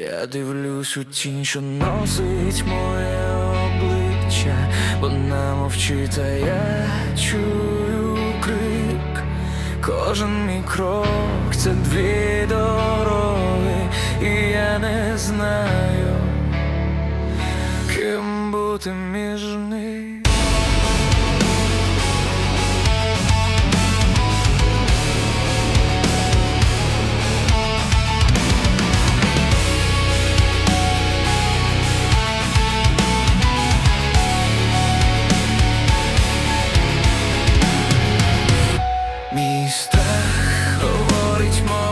Я дивлюсь у тінь, що носить моє обличчя, вона мовчить, а я чую крик. Кожен мій крок це дві дороги, і я не знаю, ким бути між них. Страх говорить мовою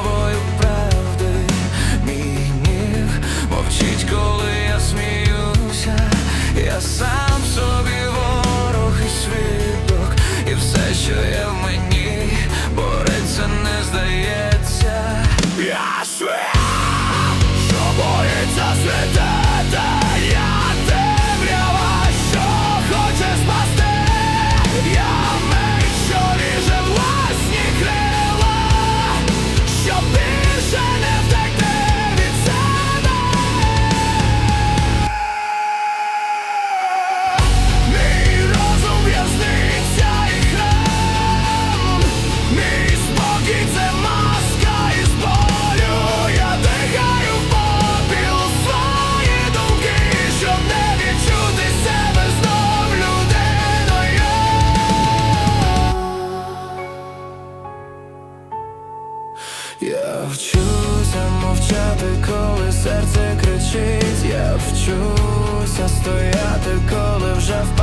Я вчуся мовчати, коли серце кричить, я вчуся стояти, коли вже впав